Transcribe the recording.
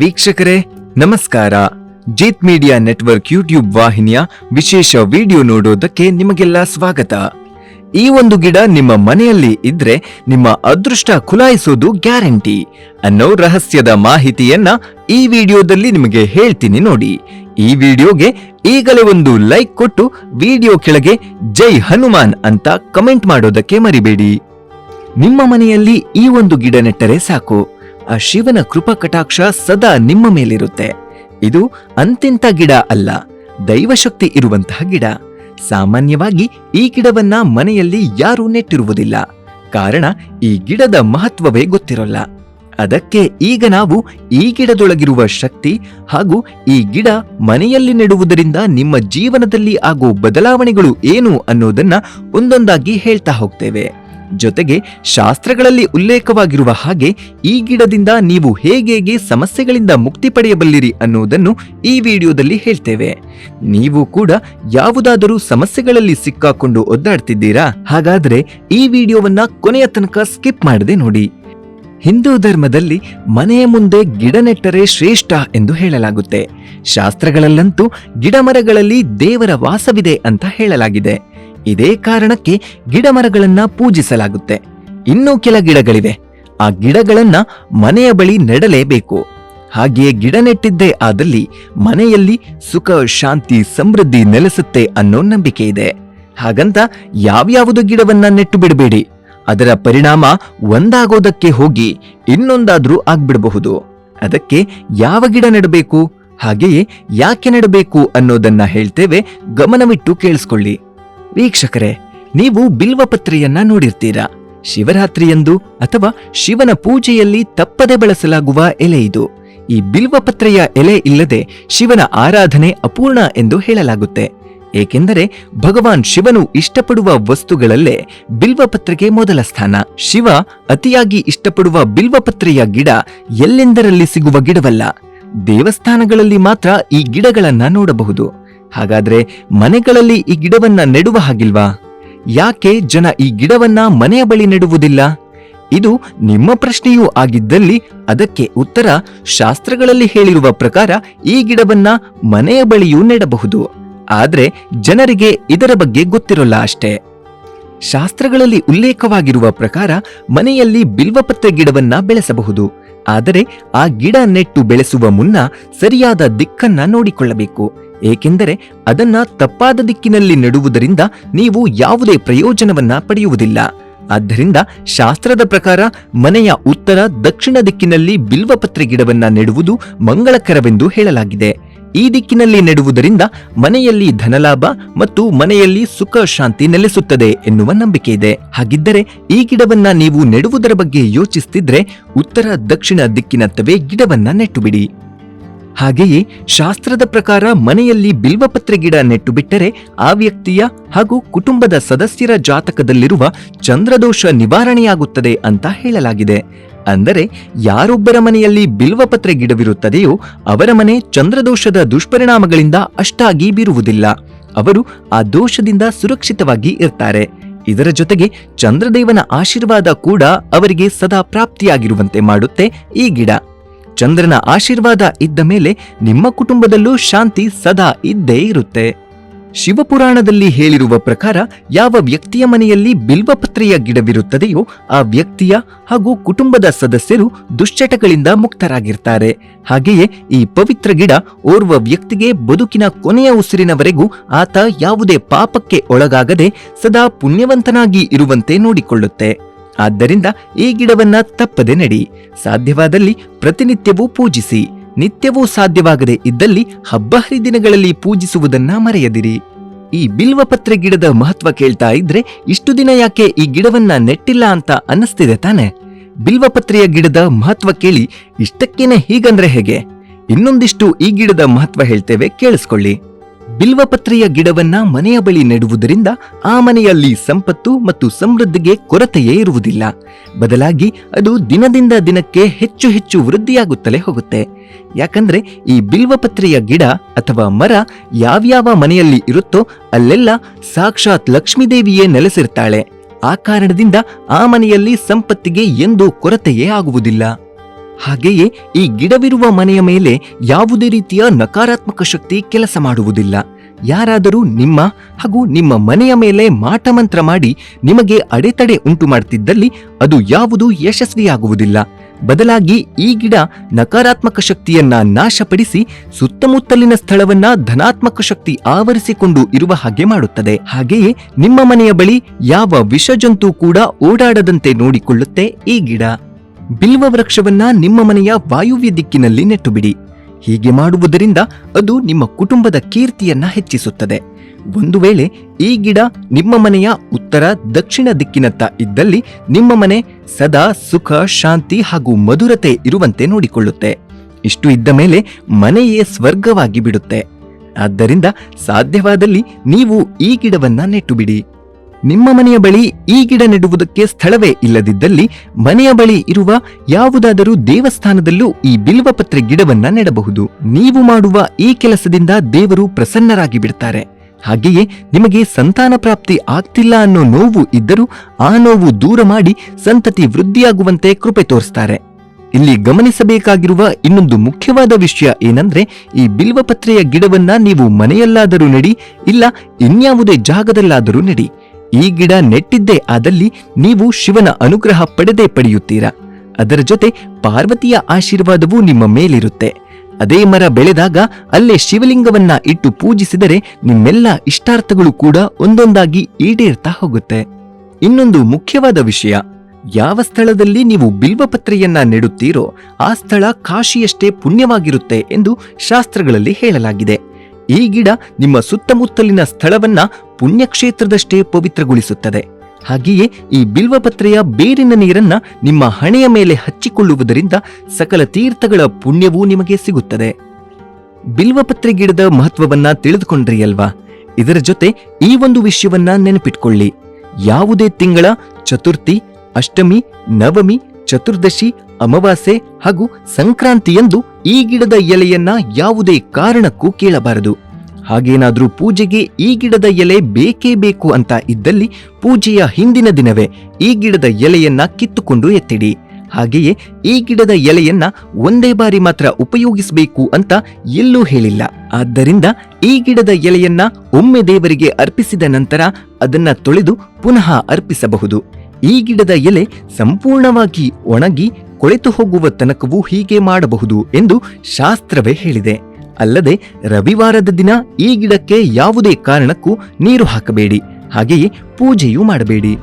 ವೀಕ್ಷಕರೇ, ನಮಸ್ಕಾರ. Jeet media network YouTube ವಾಹಿನಿಯ ವಿಶೇಷ ವಿಡಿಯೋ ನೋಡೋದಕ್ಕೆ ನಿಮಗೆಲ್ಲ ಸ್ವಾಗತ. ಈ ಒಂದು ಗಿಡ ನಿಮ್ಮ ಮನೆಯಲ್ಲಿ ಇದ್ರೆ ನಿಮ್ಮ ಅದೃಷ್ಟ ಖುಲಾಯಿಸೋದು ಗ್ಯಾರಂಟಿ. ಅನ್ನೋ ರಹಸ್ಯದ ಮಾಹಿತಿಯನ್ನ ಈ ವಿಡಿಯೋದಲ್ಲಿ ನಿಮಗೆ ಹೇಳ್ತೀನಿ ನೋಡಿ. ಈ ವಿಡಿಯೋಗೆ ಈಗಲೇ ಒಂದು ಲೈಕ್ ಕೊಟ್ಟು ವಿಡಿಯೋ ಕೆಳಗೆ ಜೈ ಹನುಮಾನ್ ಅಂತ ಕಮೆಂಟ್ ಮಾಡೋದಕ್ಕೆ ಮರಿಬೇಡಿ. ನಿಮ್ಮ ಮನೆಯಲ್ಲಿ ಈ ಒಂದು ಗಿಡ ನೆಟ್ಟರೆ ಸಾಕು. ಆ ಶಿವನ ಕೃಪಾ ಕಟಾಕ್ಷ ಸದಾ ನಿಮ್ಮ ಮೇಲಿರುತ್ತೆ. ಇದು ಅಂತಿಂತ ಗಿಡ ಅಲ್ಲ, ದೈವಶಕ್ತಿ ಇರುವಂತಹ ಗಿಡ. ಸಾಮಾನ್ಯವಾಗಿ ಈ ಗಿಡವನ್ನ ಮನೆಯಲ್ಲಿ ಯಾರೂ ನೆಟ್ಟಿರುವುದಿಲ್ಲ. ಕಾರಣ ಈ ಗಿಡದ ಮಹತ್ವವೇ ಗೊತ್ತಿರೋಲ್ಲ. ಅದಕ್ಕೆ ಈಗ ನಾವು ಈ ಗಿಡದೊಳಗಿರುವ ಶಕ್ತಿ ಹಾಗೂ ಈ ಗಿಡ ಮನೆಯಲ್ಲಿ ನೆಡುವುದರಿಂದ ನಿಮ್ಮ ಜೀವನದಲ್ಲಿ ಆಗೋ ಬದಲಾವಣೆಗಳು ಏನು ಅನ್ನೋದನ್ನ ಒಂದೊಂದಾಗಿ ಹೇಳ್ತಾ ಹೋಗ್ತೇವೆ. ಜೊತೆಗೆ ಶಾಸ್ತ್ರಗಳಲ್ಲಿ ಉಲ್ಲೇಖವಾಗಿರುವ ಹಾಗೆ ಈ ಗಿಡದಿಂದ ನೀವು ಹೇಗೆ ಸಮಸ್ಯೆಗಳಿಂದ ಮುಕ್ತಿ ಪಡೆಯಬಲ್ಲಿರಿ ಅನ್ನುವುದನ್ನು ಈ ವಿಡಿಯೋದಲ್ಲಿ ಹೇಳ್ತೇವೆ. ನೀವು ಕೂಡ ಯಾವುದಾದರೂ ಸಮಸ್ಯೆಗಳಲ್ಲಿ ಸಿಕ್ಕಾಕೊಂಡು ಒದ್ದಾಡ್ತಿದ್ದೀರಾ? ಹಾಗಾದ್ರೆ ಈ ವಿಡಿಯೋವನ್ನ ಕೊನೆಯ ತನಕ ಸ್ಕಿಪ್ ಮಾಡದೆ ನೋಡಿ. ಹಿಂದೂ ಧರ್ಮದಲ್ಲಿ ಮನೆಯ ಮುಂದೆ ಗಿಡ ನೆಟ್ಟರೆ ಶ್ರೇಷ್ಠ ಎಂದು ಹೇಳಲಾಗುತ್ತೆ. ಶಾಸ್ತ್ರಗಳಲ್ಲಂತೂ ಗಿಡಮರಗಳಲ್ಲಿ ದೇವರ ವಾಸವಿದೆ ಅಂತ ಹೇಳಲಾಗಿದೆ. ಇದೇ ಕಾರಣಕ್ಕೆ ಗಿಡಮರಗಳನ್ನ ಪೂಜಿಸಲಾಗುತ್ತೆ. ಇನ್ನೂ ಕೆಲ ಗಿಡಗಳಿವೆ. ಆ ಗಿಡಗಳನ್ನ ಮನೆಯ ಬಳಿ ನೆಡಲೇಬೇಕು. ಹಾಗೆಯೇ ಗಿಡ ನೆಟ್ಟಿದ್ದೇ ಆದಲ್ಲಿ ಮನೆಯಲ್ಲಿ ಸುಖ, ಶಾಂತಿ, ಸಮೃದ್ಧಿ ನೆಲೆಸುತ್ತೆ ಅನ್ನೋ ನಂಬಿಕೆ ಇದೆ. ಹಾಗಂತ ಯಾವ್ಯಾವುದು ಗಿಡವನ್ನ ನೆಟ್ಟು ಬಿಡಬೇಡಿ? ಅದರ ಪರಿಣಾಮ ಒಂದಾಗೋದಕ್ಕೆ ಹೋಗಿ ಇನ್ನೊಂದಾದ್ರೂ ಆಗ್ಬಿಡಬಹುದು. ಅದಕ್ಕೆ ಯಾವ ಗಿಡ ನೆಡಬೇಕು? ಹಾಗೆಯೇ ಯಾಕೆ ನೆಡಬೇಕು ಅನ್ನೋದನ್ನ ಹೇಳ್ತೇವೆ ಗಮನವಿಟ್ಟು ಕೇಳಿಸ್ಕೊಳ್ಳಿ. ವೀಕ್ಷಕರೇ, ನೀವು ಬಿಲ್ವಪತ್ರೆಯನ್ನ ನೋಡಿರ್ತೀರಾ? ಶಿವರಾತ್ರಿಯಂದು ಅಥವಾ ಶಿವನ ಪೂಜೆಯಲ್ಲಿ ತಪ್ಪದೆ ಬಳಸಲಾಗುವ ಎಲೆ ಇದು. ಈ ಬಿಲ್ವಪತ್ರೆಯ ಎಲೆ ಇಲ್ಲದೆ ಶಿವನ ಆರಾಧನೆ ಅಪೂರ್ಣ ಎಂದು ಹೇಳಲಾಗುತ್ತೆ. ಏಕೆಂದರೆ ಭಗವಾನ್ ಶಿವನು ಇಷ್ಟಪಡುವ ವಸ್ತುಗಳಲ್ಲೇ ಬಿಲ್ವಪತ್ರೆಗೆ ಮೊದಲ ಸ್ಥಾನ. ಶಿವ ಅತಿಯಾಗಿ ಇಷ್ಟಪಡುವ ಬಿಲ್ವಪತ್ರೆಯ ಗಿಡ ಎಲ್ಲೆಂದರಲ್ಲಿ ಸಿಗುವ ಗಿಡವಲ್ಲ. ದೇವಸ್ಥಾನಗಳಲ್ಲಿ ಮಾತ್ರ ಈ ಗಿಡಗಳನ್ನ ನೋಡಬಹುದು. ಹಾಗಾದ್ರೆ ಮನೆಗಳಲ್ಲಿ ಈ ಗಿಡವನ್ನ ನೆಡುವ ಹಾಗಿಲ್ವಾ? ಯಾಕೆ ಜನ ಈ ಗಿಡವನ್ನ ಮನೆಯ ಬಳಿ ನೆಡುವುದಿಲ್ಲ? ಇದು ನಿಮ್ಮ ಪ್ರಶ್ನೆಯೂ ಆಗಿದ್ದಲ್ಲಿ ಅದಕ್ಕೆ ಉತ್ತರ ಶಾಸ್ತ್ರಗಳಲ್ಲಿ ಹೇಳಿರುವ ಪ್ರಕಾರ ಈ ಗಿಡವನ್ನ ಮನೆಯ ಬಳಿಯೂ ನೆಡಬಹುದು. ಆದ್ರೆ ಜನರಿಗೆ ಇದರ ಬಗ್ಗೆ ಗೊತ್ತಿರೋಲ್ಲ ಅಷ್ಟೇ. ಶಾಸ್ತ್ರಗಳಲ್ಲಿ ಉಲ್ಲೇಖವಾಗಿರುವ ಪ್ರಕಾರ ಮನೆಯಲ್ಲಿ ಬಿಲ್ವಪತ್ರೆ ಗಿಡವನ್ನ ಬೆಳೆಸಬಹುದು. ಆದರೆ ಆ ಗಿಡ ನೆಟ್ಟು ಬೆಳೆಸುವ ಮುನ್ನ ಸರಿಯಾದ ದಿಕ್ಕನ್ನ ನೋಡಿಕೊಳ್ಳಬೇಕು. ಏಕೆಂದರೆ ಅದನ್ನ ತಪ್ಪಾದ ದಿಕ್ಕಿನಲ್ಲಿ ನೆಡುವುದರಿಂದ ನೀವು ಯಾವುದೇ ಪ್ರಯೋಜನವನ್ನ ಪಡೆಯುವುದಿಲ್ಲ. ಆದ್ದರಿಂದ ಶಾಸ್ತ್ರದ ಪ್ರಕಾರ ಮನೆಯ ಉತ್ತರ ದಕ್ಷಿಣ ದಿಕ್ಕಿನಲ್ಲಿ ಬಿಲ್ವಪತ್ರೆ ಗಿಡವನ್ನ ನೆಡುವುದು ಮಂಗಳಕರವೆಂದು ಹೇಳಲಾಗಿದೆ. ಈ ದಿಕ್ಕಿನಲ್ಲಿ ನೆಡುವುದರಿಂದ ಮನೆಯಲ್ಲಿ ಧನಲಾಭ ಮತ್ತು ಮನೆಯಲ್ಲಿ ಸುಖ ಶಾಂತಿ ನೆಲೆಸುತ್ತದೆ ಎನ್ನುವ ನಂಬಿಕೆ ಇದೆ. ಹಾಗಿದ್ದರೆ ಈ ಗಿಡವನ್ನ ನೀವು ನೆಡುವುದರ ಬಗ್ಗೆ ಯೋಚಿಸ್ತಿದ್ರೆ ಉತ್ತರ ದಕ್ಷಿಣ ದಿಕ್ಕಿನತ್ತವೇ ಗಿಡವನ್ನ ನೆಟ್ಟು ಬಿಡಿ ಹಾಗೆಯೇ ಶಾಸ್ತ್ರದ ಪ್ರಕಾರ ಮನೆಯಲ್ಲಿ ಬಿಲ್ವಪತ್ರೆ ಗಿಡ ನೆಟ್ಟು ಬಿಟ್ಟರೆ ಆ ವ್ಯಕ್ತಿಯ ಹಾಗೂ ಕುಟುಂಬದ ಸದಸ್ಯರ ಜಾತಕದಲ್ಲಿರುವ ಚಂದ್ರದೋಷ ನಿವಾರಣೆಯಾಗುತ್ತದೆ ಅಂತ ಹೇಳಲಾಗಿದೆ. ಅಂದರೆ ಯಾರೊಬ್ಬರ ಮನೆಯಲ್ಲಿ ಬಿಲ್ವಪತ್ರೆ ಗಿಡವಿರುತ್ತದೆಯೋ ಅವರ ಮನೆ ಚಂದ್ರದೋಷದ ದುಷ್ಪರಿಣಾಮಗಳಿಂದ ಅಷ್ಟಾಗಿ ಬೀರುವುದಿಲ್ಲ. ಅವರು ಆ ದೋಷದಿಂದ ಸುರಕ್ಷಿತವಾಗಿ ಇರ್ತಾರೆ. ಇದರ ಜೊತೆಗೆ ಚಂದ್ರದೇವನ ಆಶೀರ್ವಾದ ಕೂಡ ಅವರಿಗೆ ಸದಾ ಪ್ರಾಪ್ತಿಯಾಗಿರುವಂತೆ ಮಾಡುತ್ತೆ ಈ ಗಿಡ. ಚಂದ್ರನ ಆಶೀರ್ವಾದ ಇದ್ದ ಮೇಲೆ ನಿಮ್ಮ ಕುಟುಂಬದಲ್ಲೂ ಶಾಂತಿ ಸದಾ ಇದ್ದೇ ಇರುತ್ತೆ. ಶಿವಪುರಾಣದಲ್ಲಿ ಹೇಳಿರುವ ಪ್ರಕಾರ ಯಾವ ವ್ಯಕ್ತಿಯ ಮನೆಯಲ್ಲಿ ಬಿಲ್ವಪತ್ರೆಯ ಗಿಡವಿರುತ್ತದೆಯೋ ಆ ವ್ಯಕ್ತಿಯ ಹಾಗೂ ಕುಟುಂಬದ ಸದಸ್ಯರು ದುಶ್ಚಟಗಳಿಂದ ಮುಕ್ತರಾಗಿರ್ತಾರೆ. ಹಾಗೆಯೇ ಈ ಪವಿತ್ರ ಗಿಡ ಓರ್ವ ವ್ಯಕ್ತಿಗೆ ಬದುಕಿನ ಕೊನೆಯ ಉಸಿರಿನವರೆಗೂ ಆತ ಯಾವುದೇ ಪಾಪಕ್ಕೆ ಒಳಗಾಗದೆ ಸದಾ ಪುಣ್ಯವಂತನಾಗಿ ಇರುವಂತೆ ನೋಡಿಕೊಳ್ಳುತ್ತೆ. ಆದ್ದರಿಂದ ಈ ಗಿಡವನ್ನ ತಪ್ಪದೆ ನಡಿ. ಸಾಧ್ಯವಾದಲ್ಲಿ ಪ್ರತಿನಿತ್ಯವೂ ಪೂಜಿಸಿ. ನಿತ್ಯವೂ ಸಾಧ್ಯವಾಗದೆ ಇದ್ದಲ್ಲಿ ಹಬ್ಬ ಹರಿದಿನಗಳಲ್ಲಿ ಪೂಜಿಸುವುದನ್ನ ಮರೆಯದಿರಿ. ಈ ಬಿಲ್ವಪತ್ರೆ ಗಿಡದ ಮಹತ್ವ ಕೇಳ್ತಾ ಇದ್ರೆ ಇಷ್ಟು ದಿನ ಯಾಕೆ ಈ ಗಿಡವನ್ನ ನೆಟ್ಟಿಲ್ಲ ಅಂತ ಅನ್ನಿಸ್ತಿದೆ ತಾನೆ. ಬಿಲ್ವಪತ್ರೆಯ ಗಿಡದ ಮಹತ್ವ ಕೇಳಿ ಇಷ್ಟಕ್ಕೇನೆ ಹೀಗಂದ್ರೆ ಹೇಗೆ? ಇನ್ನೊಂದಿಷ್ಟು ಈ ಗಿಡದ ಮಹತ್ವ ಹೇಳ್ತೇವೆ ಕೇಳಿಸ್ಕೊಳ್ಳಿ. ಬಿಲ್ವಪತ್ರೆಯ ಗಿಡವನ್ನ ಮನೆಯ ಬಳಿ ನೆಡುವುದರಿಂದ ಆ ಮನೆಯಲ್ಲಿ ಸಂಪತ್ತು ಮತ್ತು ಸಮೃದ್ಧಿಗೆ ಕೊರತೆಯೇ ಇರುವುದಿಲ್ಲ. ಬದಲಾಗಿ ಅದು ದಿನದಿಂದ ದಿನಕ್ಕೆ ಹೆಚ್ಚು ಹೆಚ್ಚು ವೃದ್ಧಿಯಾಗುತ್ತಲೇ ಹೋಗುತ್ತೆ. ಯಾಕಂದ್ರೆ ಈ ಬಿಲ್ವಪತ್ರೆಯ ಗಿಡ ಅಥವಾ ಮರ ಯಾವ್ಯಾವ ಮನೆಯಲ್ಲಿ ಇರುತ್ತೋ ಅಲ್ಲೆಲ್ಲ ಸಾಕ್ಷಾತ್ ಲಕ್ಷ್ಮೀದೇವಿಯೇ ನೆಲೆಸಿರ್ತಾಳೆ. ಆ ಕಾರಣದಿಂದ ಆ ಮನೆಯಲ್ಲಿ ಸಂಪತ್ತಿಗೆ ಎಂದೂ ಕೊರತೆಯೇ ಆಗುವುದಿಲ್ಲ. ಹಾಗೆಯೇ ಈ ಗಿಡವಿರುವ ಮನೆಯ ಮೇಲೆ ಯಾವುದೇ ರೀತಿಯ ನಕಾರಾತ್ಮಕ ಶಕ್ತಿ ಕೆಲಸ ಮಾಡುವುದಿಲ್ಲ. ಯಾರಾದರೂ ನಿಮ್ಮ ಹಾಗೂ ನಿಮ್ಮ ಮನೆಯ ಮೇಲೆ ಮಾಟಮಂತ್ರ ಮಾಡಿ ನಿಮಗೆ ಅಡೆತಡೆ ಉಂಟು ಮಾಡುತ್ತಿದ್ದಲ್ಲಿ ಅದು ಯಾವುದೂ ಯಶಸ್ವಿಯಾಗುವುದಿಲ್ಲ. ಬದಲಾಗಿ ಈ ಗಿಡ ನಕಾರಾತ್ಮಕ ಶಕ್ತಿಯನ್ನ ನಾಶಪಡಿಸಿ ಸುತ್ತಮುತ್ತಲಿನ ಸ್ಥಳವನ್ನ ಧನಾತ್ಮಕ ಶಕ್ತಿ ಆವರಿಸಿಕೊಂಡು ಇರುವ ಹಾಗೆ ಮಾಡುತ್ತದೆ. ಹಾಗೆಯೇ ನಿಮ್ಮ ಮನೆಯ ಬಳಿ ಯಾವ ವಿಷಜಂತು ಕೂಡ ಓಡಾಡದಂತೆ ನೋಡಿಕೊಳ್ಳುತ್ತೆ ಈ ಗಿಡ. ಬಿಲ್ವ ವೃಕ್ಷವನ್ನ ನಿಮ್ಮ ಮನೆಯ ವಾಯುವ್ಯ ದಿಕ್ಕಿನಲ್ಲಿ ನೆಟ್ಟುಬಿಡಿ. ಹೀಗೆ ಮಾಡುವುದರಿಂದ ಅದು ನಿಮ್ಮ ಕುಟುಂಬದ ಕೀರ್ತಿಯನ್ನ ಹೆಚ್ಚಿಸುತ್ತದೆ. ಒಂದು ವೇಳೆ ಈ ಗಿಡ ನಿಮ್ಮ ಮನೆಯ ಉತ್ತರ ದಕ್ಷಿಣ ದಿಕ್ಕಿನತ್ತ ಇದ್ದಲ್ಲಿ ನಿಮ್ಮ ಮನೆ ಸದಾ ಸುಖ, ಶಾಂತಿ ಹಾಗೂ ಮಧುರತೆ ಇರುವಂತೆ ನೋಡಿಕೊಳ್ಳುತ್ತೆ. ಇಷ್ಟು ಇದ್ದ ಮೇಲೆ ಮನೆಯೇ ಸ್ವರ್ಗವಾಗಿ ಬಿಡುತ್ತೆ. ಆದ್ದರಿಂದ ಸಾಧ್ಯವಾದಲ್ಲಿ ನೀವು ಈ ಗಿಡವನ್ನ ನೆಟ್ಟುಬಿಡಿ. ನಿಮ್ಮ ಮನೆಯ ಬಳಿ ಈ ಗಿಡ ನೆಡುವುದಕ್ಕೆ ಸ್ಥಳವೇ ಇಲ್ಲದಿದ್ದಲ್ಲಿ ಮನೆಯ ಬಳಿ ಇರುವ ಯಾವುದಾದರೂ ದೇವಸ್ಥಾನದಲ್ಲೂ ಈ ಬಿಲ್ವಪತ್ರೆ ಗಿಡವನ್ನ ನೆಡಬಹುದು. ನೀವು ಮಾಡುವ ಈ ಕೆಲಸದಿಂದ ದೇವರು ಪ್ರಸನ್ನರಾಗಿ ಬಿಡುತ್ತಾರೆ ಹಾಗೆಯೇ ನಿಮಗೆ ಸಂತಾನ ಪ್ರಾಪ್ತಿ ಆಗ್ತಿಲ್ಲ ಅನ್ನೋ ನೋವು ಇದ್ದರೂ ಆ ನೋವು ದೂರ ಮಾಡಿ ಸಂತತಿ ವೃದ್ಧಿಯಾಗುವಂತೆ ಕೃಪೆ ತೋರಿಸ್ತಾರೆ. ಇಲ್ಲಿ ಗಮನಿಸಬೇಕಾಗಿರುವ ಇನ್ನೊಂದು ಮುಖ್ಯವಾದ ವಿಷಯ ಏನಂದ್ರೆ ಈ ಬಿಲ್ವಪತ್ರೆಯ ಗಿಡವನ್ನ ನೀವು ಮನೆಯಲ್ಲಾದರೂ ನೆಡಿ, ಇಲ್ಲ ಇನ್ಯಾವುದೇ ಜಾಗದಲ್ಲಾದರೂ ನೆಡಿ. ಈ ಗಿಡ ನೆಟ್ಟಿದ್ದೇ ಆದಲ್ಲಿ ನೀವು ಶಿವನ ಅನುಗ್ರಹ ಪಡೆದೇ ಪಡೆಯುತ್ತೀರಾ? ಅದರ ಜೊತೆ ಪಾರ್ವತಿಯ ಆಶೀರ್ವಾದವೂ ನಿಮ್ಮ ಮೇಲಿರುತ್ತೆ. ಅದೇ ಮರ ಬೆಳೆದಾಗ ಅಲ್ಲೇ ಶಿವಲಿಂಗವನ್ನ ಇಟ್ಟು ಪೂಜಿಸಿದರೆ ನಿಮ್ಮೆಲ್ಲ ಇಷ್ಟಾರ್ಥಗಳು ಕೂಡ ಒಂದೊಂದಾಗಿ ಈಡೇರ್ತಾ ಹೋಗುತ್ತೆ. ಇನ್ನೊಂದು ಮುಖ್ಯವಾದ ವಿಷಯ, ಯಾವ ಸ್ಥಳದಲ್ಲಿ ನೀವು ಬಿಲ್ವಪತ್ರೆಯನ್ನ ನೆಡುತ್ತೀರೋ ಆ ಸ್ಥಳ ಕಾಶಿಯಷ್ಟೇ ಪುಣ್ಯವಾಗಿರುತ್ತೆ ಎಂದು ಶಾಸ್ತ್ರಗಳಲ್ಲಿ ಹೇಳಲಾಗಿದೆ. ಈ ಗಿಡ ನಿಮ್ಮ ಸುತ್ತಮುತ್ತಲಿನ ಸ್ಥಳವನ್ನ ಪುಣ್ಯಕ್ಷೇತ್ರದಷ್ಟೇ ಪವಿತ್ರಗೊಳಿಸುತ್ತದೆ. ಹಾಗೆಯೇ ಈ ಬಿಲ್ವಪತ್ರೆಯ ಬೇರಿನ ನೀರನ್ನ ನಿಮ್ಮ ಹಣೆಯ ಮೇಲೆ ಹಚ್ಚಿಕೊಳ್ಳುವುದರಿಂದ ಸಕಲ ತೀರ್ಥಗಳ ಪುಣ್ಯವೂ ನಿಮಗೆ ಸಿಗುತ್ತದೆ. ಬಿಲ್ವಪತ್ರೆ ಗಿಡದ ಮಹತ್ವವನ್ನ ತಿಳಿದುಕೊಂಡ್ರಿ ಅಲ್ವಾ? ಇದರ ಜೊತೆ ಈ ಒಂದು ವಿಷಯವನ್ನ ನೆನಪಿಟ್ಕೊಳ್ಳಿ. ಯಾವುದೇ ತಿಂಗಳ ಚತುರ್ಥಿ, ಅಷ್ಟಮಿ, ನವಮಿ, ಚತುರ್ದಶಿ ಅಮಾವಾಸ್ಯೆ ಹಾಗೂ ಸಂಕ್ರಾಂತಿಯಂದು ಈ ಗಿಡದ ಎಲೆಯನ್ನ ಯಾವುದೇ ಕಾರಣಕ್ಕೂ ಕೇಳಬಾರದು. ಹಾಗೇನಾದ್ರೂ ಪೂಜೆಗೆ ಈ ಗಿಡದ ಎಲೆ ಬೇಕೇ ಬೇಕು ಅಂತ ಇದ್ದಲ್ಲಿ ಪೂಜೆಯ ಹಿಂದಿನ ದಿನವೇ ಈ ಗಿಡದ ಎಲೆಯನ್ನ ಕಿತ್ತುಕೊಂಡು ಎತ್ತಿಡಿ. ಹಾಗೆಯೇ ಈ ಗಿಡದ ಎಲೆಯನ್ನ ಒಂದೇ ಬಾರಿ ಮಾತ್ರ ಉಪಯೋಗಿಸಬೇಕು ಅಂತ ಎಲ್ಲೂ ಹೇಳಿಲ್ಲ. ಆದ್ದರಿಂದ ಈ ಗಿಡದ ಎಲೆಯನ್ನ ಒಮ್ಮೆ ದೇವರಿಗೆ ಅರ್ಪಿಸಿದ ನಂತರ ಅದನ್ನ ತೊಳೆದು ಪುನಃ ಅರ್ಪಿಸಬಹುದು. ಈ ಗಿಡದ ಎಲೆ ಸಂಪೂರ್ಣವಾಗಿ ಒಣಗಿ ಕೊಳೆತು ಹೋಗುವ ತನಕವೂ ಹೀಗೆ ಮಾಡಬಹುದು ಎಂದು ಶಾಸ್ತ್ರವೇ ಹೇಳಿದೆ. ಅಲ್ಲದೆ ರವಿವಾರದ ದಿನ ಈ ಗಿಡಕ್ಕೆ ಯಾವುದೇ ಕಾರಣಕ್ಕೂ ನೀರು ಹಾಕಬೇಡಿ. ಹಾಗೆಯೇ ಪೂಜೆಯೂ ಮಾಡಬೇಡಿ.